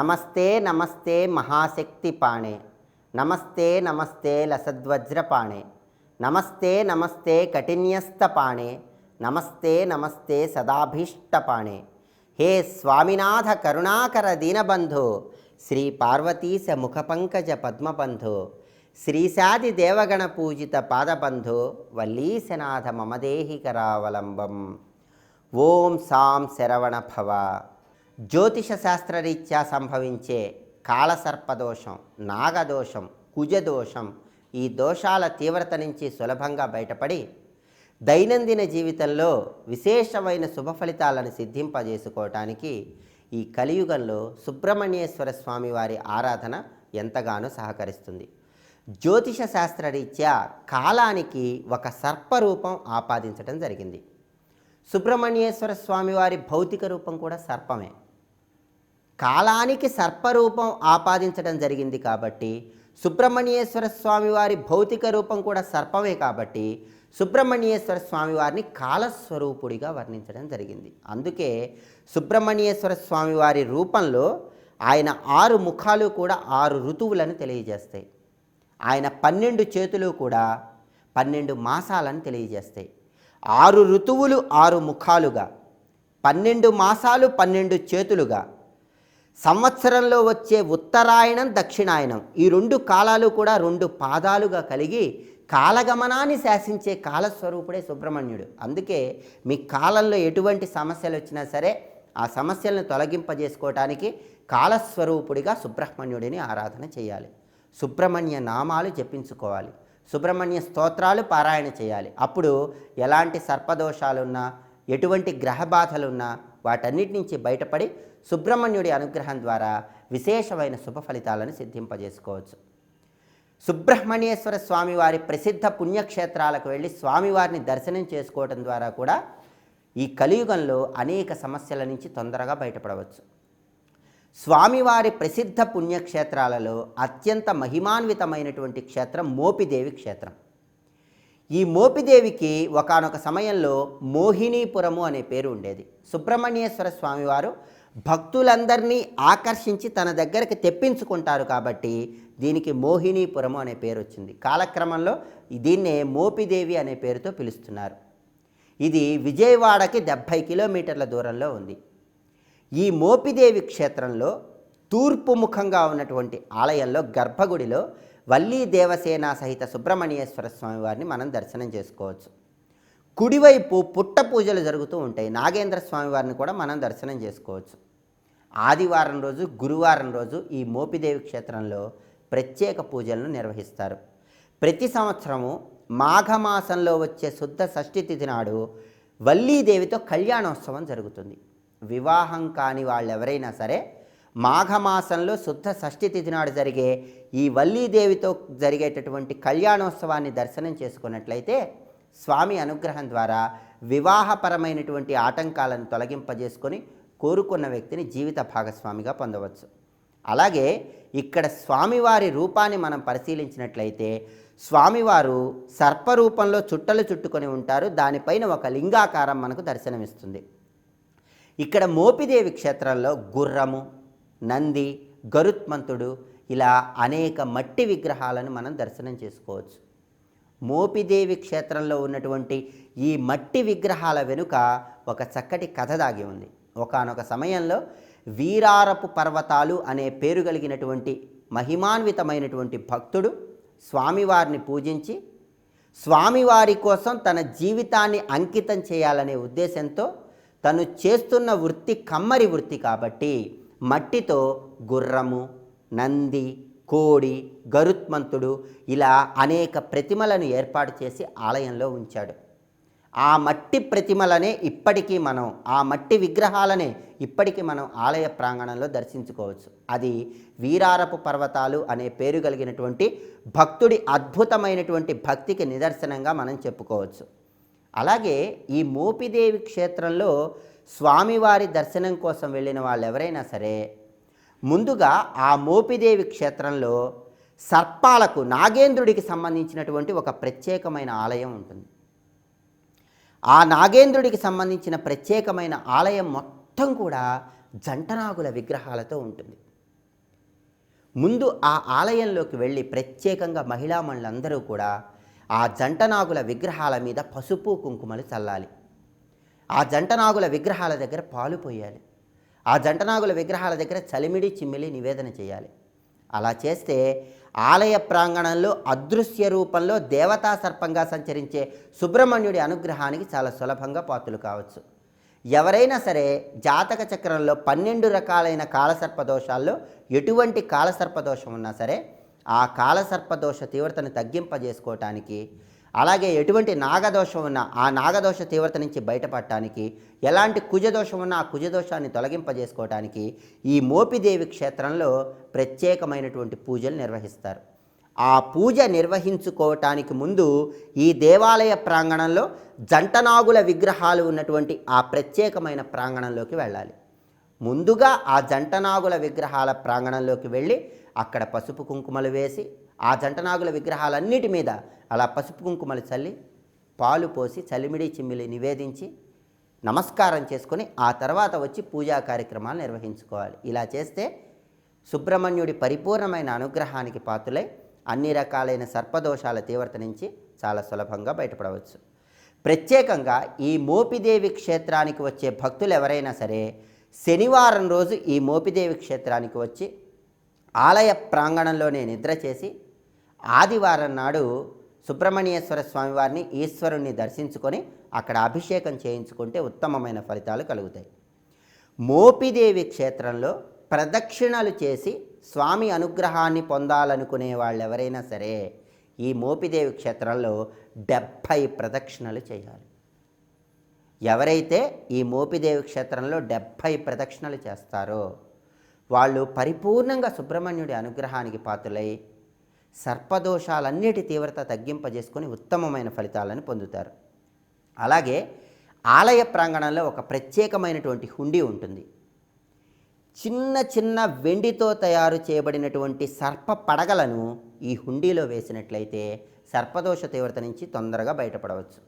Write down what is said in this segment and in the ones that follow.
నమస్తే నమస్తే మహాశక్తి పాణే నమస్తే నమస్తే లసద్వజ్ర పాణే నమస్తే నమస్తే కఠిన్యస్త పాణే నమస్తే నమస్తే సదాభీష్ట పాణే హే స్వామినాథ కరుణాకర దీనబంధు శ్రీ పార్వతీశ ముఖపంకజ పద్మబంధు శ్రీశాది దేవగణ పూజిత పాదబంధు వల్లీశనాథ మమదేహి కరావలంబం ఓం సాం శరవణ భవ. జ్యోతిష శాస్త్రరీత్యా సంభవించే కాలసర్పదోషం నాగదోషం కుజదోషం ఈ దోషాల తీవ్రత నుంచి సులభంగా బయటపడి దైనందిన జీవితంలో విశేషమైన శుభ ఫలితాలను సిద్ధింపజేసుకోవటానికి ఈ కలియుగంలో సుబ్రహ్మణ్యేశ్వర స్వామి వారి ఆరాధన ఎంతగానో సహకరిస్తుంది. జ్యోతిష శాస్త్రరీత్యా కాలానికి ఒక సర్పరూపం ఆపాదించడం జరిగింది. సుబ్రహ్మణ్యేశ్వర స్వామివారి భౌతిక రూపం కూడా సర్పమే. కాలానికి సర్పరూపం ఆపాదించడం జరిగింది కాబట్టి సుబ్రహ్మణ్యేశ్వర స్వామివారి భౌతిక రూపం కూడా సర్పమే కాబట్టి సుబ్రహ్మణ్యేశ్వర స్వామివారిని కాలస్వరూపుడిగా వర్ణించడం జరిగింది. అందుకే సుబ్రహ్మణ్యేశ్వర స్వామివారి రూపంలో ఆయన ఆరు ముఖాలు కూడా ఆరు ఋతువులను తెలియజేస్తాయి. ఆయన పన్నెండు చేతులు కూడా పన్నెండు మాసాలను తెలియజేస్తాయి. ఆరు ఋతువులు ఆరు ముఖాలుగా పన్నెండు మాసాలు పన్నెండు చేతులుగా సంవత్సరంలో వచ్చే ఉత్తరాయణం దక్షిణాయనం ఈ రెండు కాలాలు కూడా రెండు పాదాలుగా కలిగి కాలగమనాన్ని శాసించే కాలస్వరూపుడే సుబ్రహ్మణ్యుడు. అందుకే మీ కాలంలో ఎటువంటి సమస్యలు వచ్చినా సరే ఆ సమస్యలను తొలగింపజేసుకోవటానికి కాలస్వరూపుడిగా సుబ్రహ్మణ్యుడిని ఆరాధన చేయాలి. సుబ్రహ్మణ్య నామాలు జపించుకోవాలి. సుబ్రహ్మణ్య స్తోత్రాలు పారాయణ చేయాలి. అప్పుడు ఎలాంటి సర్పదోషాలున్నా ఎటువంటి గ్రహ బాధలున్నా వాటన్నిటి నుంచి బయటపడి సుబ్రహ్మణ్యుడి అనుగ్రహం ద్వారా విశేషమైన శుభ ఫలితాలను సిద్ధింపజేసుకోవచ్చు. సుబ్రహ్మణ్యేశ్వర స్వామివారి ప్రసిద్ధ పుణ్యక్షేత్రాలకు వెళ్ళి స్వామివారిని దర్శనం చేసుకోవడం ద్వారా కూడా ఈ కలియుగంలో అనేక సమస్యల నుంచి తొందరగా బయటపడవచ్చు. స్వామివారి ప్రసిద్ధ పుణ్యక్షేత్రాలలో అత్యంత మహిమాన్వితమైనటువంటి క్షేత్రం మోపిదేవి క్షేత్రం. ఈ మోపిదేవికి ఒకానొక సమయంలో మోహినీపురము అనే పేరు ఉండేది. సుబ్రహ్మణ్యేశ్వర స్వామివారు భక్తులందరినీ ఆకర్షించి తన దగ్గరికి తెప్పించుకుంటారు కాబట్టి దీనికి మోహినీపురము అనే పేరు వచ్చింది కాలక్రమంలో దీన్నే మోపిదేవి అనే పేరుతో పిలుస్తున్నారు. ఇది విజయవాడకి డెబ్భై కిలోమీటర్ల దూరంలో ఉంది. ఈ మోపిదేవి క్షేత్రంలో తూర్పు ముఖంగా ఉన్నటువంటి ఆలయంలో గర్భగుడిలో వల్లీ దేవసేన సహిత సుబ్రహ్మణ్యేశ్వర స్వామి వారిని మనం దర్శనం చేసుకోవచ్చు. కుడివైపు పుట్ట పూజలు జరుగుతూ ఉంటాయి. నాగేంద్ర స్వామి వారిని కూడా మనం దర్శనం చేసుకోవచ్చు. ఆదివారం రోజు గురువారం రోజు ఈ మోపిదేవి క్షేత్రంలో ప్రత్యేక పూజలను నిర్వహిస్తారు. ప్రతి సంవత్సరము మాఘమాసంలో వచ్చే శుద్ధ షష్ఠి తిథి నాడు వల్లీదేవితో కళ్యాణోత్సవం జరుగుతుంది. వివాహం కాని వాళ్ళు ఎవరైనా సరే మాఘమాసంలో శుద్ధ షష్ఠి తిథి నాడు జరిగే ఈ వల్లీదేవితో జరిగేటటువంటి కళ్యాణోత్సవాన్ని దర్శనం చేసుకున్నట్లయితే స్వామి అనుగ్రహం ద్వారా వివాహపరమైనటువంటి ఆటంకాలను తొలగింపజేసుకొని కోరుకున్న వ్యక్తిని జీవిత భాగస్వామిగా పొందవచ్చు. అలాగే ఇక్కడ స్వామివారి రూపాన్ని మనం పరిశీలించినట్లయితే స్వామివారు సర్పరూపంలో చుట్టలు చుట్టుకొని ఉంటారు. దానిపైన ఒక లింగాకారం మనకు దర్శనమిస్తుంది. ఇక్కడ మోపిదేవి క్షేత్రంలో గుర్రము నంది గరుత్మంతుడు ఇలా అనేక మట్టి విగ్రహాలను మనం దర్శనం చేసుకోవచ్చు. మోపిదేవి క్షేత్రంలో ఉన్నటువంటి ఈ మట్టి విగ్రహాల వెనుక ఒక చక్కటి కథ దాగి ఉంది. ఒకానొక సమయంలో వీరారపు పర్వతాలు అనే పేరు కలిగినటువంటి మహిమాన్వితమైనటువంటి భక్తుడు స్వామివారిని పూజించి స్వామివారి కోసం తన జీవితాన్ని అంకితం చేయాలనే ఉద్దేశంతో తను చేస్తున్న వృత్తి కమ్మరి వృత్తి కాబట్టి మట్టితో గుర్రము నంది కోడి గరుత్మంతుడు ఇలా అనేక ప్రతిమలను ఏర్పాటు చేసి ఆలయంలో ఉంచాడు. ఆ మట్టి ప్రతిమలనే ఇప్పటికీ మనం ఆ మట్టి విగ్రహాలనే ఇప్పటికీ మనం ఆలయ ప్రాంగణంలో దర్శించుకోవచ్చు. అది వీరారపు పర్వతాలు అనే పేరు కలిగినటువంటి భక్తుడి అద్భుతమైనటువంటి భక్తికి నిదర్శనంగా మనం చెప్పుకోవచ్చు. అలాగే ఈ మోపిదేవి క్షేత్రంలో స్వామివారి దర్శనం కోసం వెళ్ళిన వాళ్ళు ఎవరైనా సరే ముందుగా ఆ మోపిదేవి క్షేత్రంలో సర్పాలకు నాగేంద్రుడికి సంబంధించినటువంటి ఒక ప్రత్యేకమైన ఆలయం ఉంటుంది. ఆ నాగేంద్రుడికి సంబంధించిన ప్రత్యేకమైన ఆలయం మొత్తం కూడా జంటనాగుల విగ్రహాలతో ఉంటుంది. ముందు ఆ ఆలయంలోకి వెళ్ళి ప్రత్యేకంగా మహిళా మనులందరూ కూడా ఆ జంటనాగుల విగ్రహాల మీద పసుపు కుంకుమలు చల్లాలి. ఆ జంటనాగుల విగ్రహాల దగ్గర పాలు పోయాలి. ఆ జంటనాగుల విగ్రహాల దగ్గర చలిమిడి చిమ్మిలి నివేదన చేయాలి. అలా చేస్తే ఆలయ ప్రాంగణంలో అదృశ్య రూపంలో దేవతా సర్పంగా సంచరించే సుబ్రహ్మణ్యుడి అనుగ్రహానికి చాలా సులభంగా పాత్రలు కావచ్చు. ఎవరైనా సరే జాతక చక్రంలో పన్నెండు రకాలైన కాలసర్ప దోషాల్లో ఎటువంటి కాలసర్ప దోషం ఉన్నా సరే ఆ కాలసర్ప దోష తీవ్రతను తగ్గింపజేసుకోవటానికి అలాగే ఎటువంటి నాగదోషం ఉన్నా ఆ నాగదోష తీవ్రత నుంచి బయటపడటానికి ఎలాంటి కుజదోషం ఉన్నా ఆ కుజదోషాన్ని తొలగింపజేసుకోవటానికి ఈ మోపిదేవి క్షేత్రంలో ప్రత్యేకమైనటువంటి పూజలు నిర్వహిస్తారు. ఆ పూజ నిర్వహించుకోవటానికి ముందు ఈ దేవాలయ ప్రాంగణంలో జంటనాగుల విగ్రహాలు ఉన్నటువంటి ఆ ప్రత్యేకమైన ప్రాంగణంలోకి వెళ్ళాలి. ముందుగా ఆ జంటనాగుల విగ్రహాల ప్రాంగణంలోకి వెళ్ళి అక్కడ పసుపు కుంకుమలు వేసి ఆ జంటనాగుల విగ్రహాలన్నిటి మీద అలా పసుపు కుంకుమలు చల్లి పాలు పోసి చలిమిడి చిమ్మిలి నివేదించి నమస్కారం చేసుకొని ఆ తర్వాత వచ్చి పూజా కార్యక్రమాలు నిర్వహించుకోవాలి. ఇలా చేస్తే సుబ్రహ్మణ్యుడి పరిపూర్ణమైన అనుగ్రహానికి పాత్రులై అన్ని రకాలైన సర్పదోషాల తీవ్రత నుంచి చాలా సులభంగా బయటపడవచ్చు. ప్రత్యేకంగా ఈ మోపిదేవి క్షేత్రానికి వచ్చే భక్తులు ఎవరైనా సరే శనివారం రోజు ఈ మోపిదేవి క్షేత్రానికి వచ్చి ఆలయ ప్రాంగణంలోనే నిద్ర చేసి ఆదివారం నాడు సుబ్రహ్మణ్యేశ్వర స్వామివారిని ఈశ్వరుణ్ణి దర్శించుకొని అక్కడ అభిషేకం చేయించుకుంటే ఉత్తమమైన ఫలితాలు కలుగుతాయి. మోపిదేవి క్షేత్రంలో ప్రదక్షిణలు చేసి స్వామి అనుగ్రహాన్ని పొందాలనుకునే వాళ్ళు ఎవరైనా సరే ఈ మోపిదేవి క్షేత్రంలో డెబ్భై ప్రదక్షిణలు చేయాలి. ఎవరైతే ఈ మోపిదేవి క్షేత్రంలో డెబ్భై ప్రదక్షిణలు చేస్తారో వాళ్ళు పరిపూర్ణంగా సుబ్రహ్మణ్యుడి అనుగ్రహానికి పాత్రులై సర్పదోషాలన్నిటి తీవ్రత తగ్గింపజేసుకొని ఉత్తమమైన ఫలితాలను పొందుతారు. అలాగే ఆలయ ప్రాంగణంలో ఒక ప్రత్యేకమైనటువంటి హుండీ ఉంటుంది. చిన్న చిన్న వెండితో తయారు చేయబడినటువంటి సర్ప పడగలను ఈ హుండీలో వేసినట్లయితే సర్పదోష తీవ్రత నుంచి తొందరగా బయటపడవచ్చు.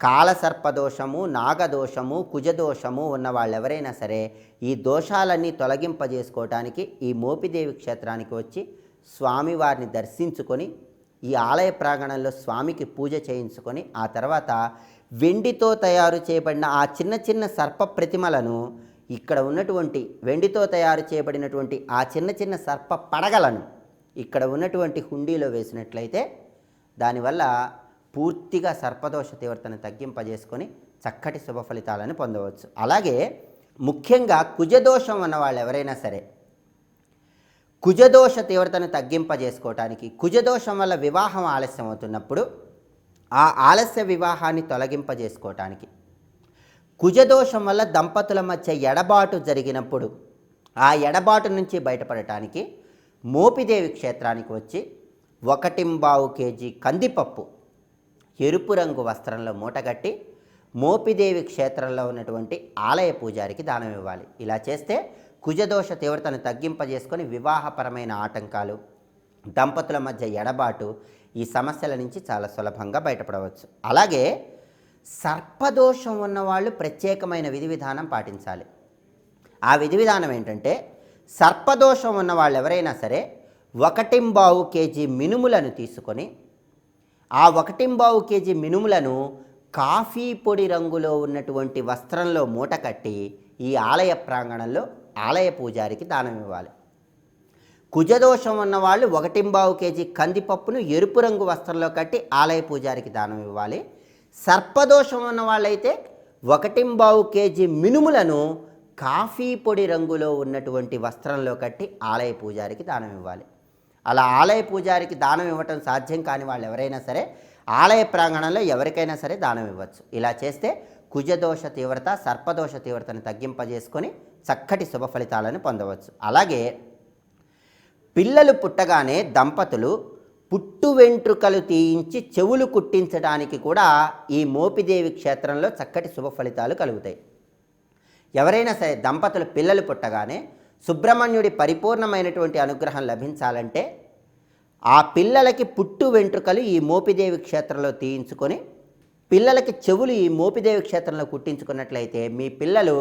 కాలసర్పదోషము నాగదోషము కుజదోషము ఉన్న వాళ్ళు ఎవరైనా సరే ఈ దోషాలన్నీ తొలగింపజేసుకోవటానికి ఈ మోపిదేవి క్షేత్రానికి వచ్చి స్వామివారిని దర్శించుకొని ఈ ఆలయ ప్రాంగణంలో స్వామికి పూజ చేయించుకొని ఆ తర్వాత వెండితో తయారు చేయబడిన ఆ చిన్న చిన్న సర్ప ప్రతిమలను ఇక్కడ ఉన్నటువంటి వెండితో తయారు చేయబడినటువంటి ఆ చిన్న చిన్న సర్ప పడగలను ఇక్కడ ఉన్నటువంటి హుండీలో వేసినట్లయితే దానివల్ల పూర్తిగా సర్పదోష తీవ్రతను తగ్గింపజేసుకొని చక్కటి శుభ ఫలితాలను పొందవచ్చు. అలాగే ముఖ్యంగా కుజదోషం ఉన్న వాళ్ళు ఎవరైనా సరే కుజదోష తీవ్రతను తగ్గింపజేసుకోవటానికి కుజదోషం వల్ల వివాహం ఆలస్యం అవుతున్నప్పుడు ఆ ఆలస్య వివాహాన్ని తొలగింపజేసుకోవటానికి కుజదోషం వల్ల దంపతుల మధ్య ఎడబాటు జరిగినప్పుడు ఆ ఎడబాటు నుంచి బయటపడటానికి మోపిదేవి క్షేత్రానికి వచ్చి ఒకటింబావు కేజీ కందిపప్పు ఎరుపు రంగు వస్త్రంలో మూటగట్టి మోపిదేవి క్షేత్రంలో ఉన్నటువంటి ఆలయ పూజారికి దానం ఇవ్వాలి. ఇలా చేస్తే కుజదోష తీవ్రతను తగ్గింపజేసుకొని వివాహపరమైన ఆటంకాలు దంపతుల మధ్య ఎడబాటు ఈ సమస్యల నుంచి చాలా సులభంగా బయటపడవచ్చు. అలాగే సర్పదోషం ఉన్నవాళ్ళు ప్రత్యేకమైన విధి విధానం పాటించాలి. ఆ విధి విధానం ఏంటంటే సర్పదోషం ఉన్న వాళ్ళు ఎవరైనా సరే ఒకటింబావు కేజీ మినుములను తీసుకొని ఆ ఒకటింబావు కేజీ మినుములను కాఫీ పొడి రంగులో ఉన్నటువంటి వస్త్రంలో మూట కట్టి ఈ ఆలయ ప్రాంగణంలో ఆలయ పూజారికి దానం ఇవ్వాలి. కుజదోషం ఉన్నవాళ్ళు ఒకటింబావు కేజీ కందిపప్పును ఎరుపు రంగు వస్త్రంలో కట్టి ఆలయ పూజారికి దానం ఇవ్వాలి. సర్పదోషం ఉన్న వాళ్ళైతే ఒకటింబావు కేజీ మినుములను కాఫీ పొడి రంగులో ఉన్నటువంటి వస్త్రంలో కట్టి ఆలయ పూజారికి దానం ఇవ్వాలి. అలా ఆలయ పూజారికి దానం ఇవ్వటం సాధ్యం కాని వాళ్ళు ఎవరైనా సరే ఆలయ ప్రాంగణంలో ఎవరికైనా సరే దానం ఇవ్వచ్చు. ఇలా చేస్తే కుజదోష తీవ్రత సర్పదోష తీవ్రతను తగ్గింపజేసుకొని చక్కటి శుభ ఫలితాలను పొందవచ్చు. అలాగే పిల్లలు పుట్టగానే దంపతులు పుట్టు వెంట్రుకలు తీయించి చెవులు కుట్టించడానికి కూడా ఈ మోపిదేవి క్షేత్రంలో చక్కటి శుభ ఫలితాలు కలుగుతాయి. ఎవరైనా సరే దంపతులు పిల్లలు పుట్టగానే సుబ్రహ్మణ్యుడి పరిపూర్ణమైనటువంటి అనుగ్రహం లభించాలంటే ఆ పిల్లలకి పుట్టు వెంట్రుకలు ఈ మోపిదేవి క్షేత్రంలో తీయించుకొని పిల్లలకి చెవులు ఈ మోపిదేవి క్షేత్రంలో కుట్టించుకున్నట్లయితే మీ పిల్లలు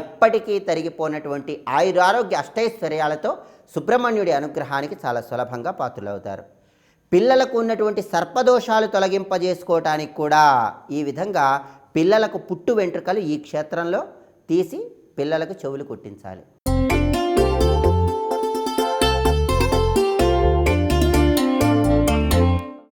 ఎప్పటికీ తరిగిపోయినటువంటి ఆయురారోగ్య అష్టైశ్వర్యాలతో సుబ్రహ్మణ్యుడి అనుగ్రహానికి చాలా సులభంగా పాత్రలవుతారు. పిల్లలకు ఉన్నటువంటి సర్పదోషాలు తొలగింపజేసుకోవటానికి కూడా ఈ విధంగా పిల్లలకు పుట్టు వెంట్రుకలు ఈ క్షేత్రంలో తీసి పిల్లలకు చెవులు కుట్టించాలి.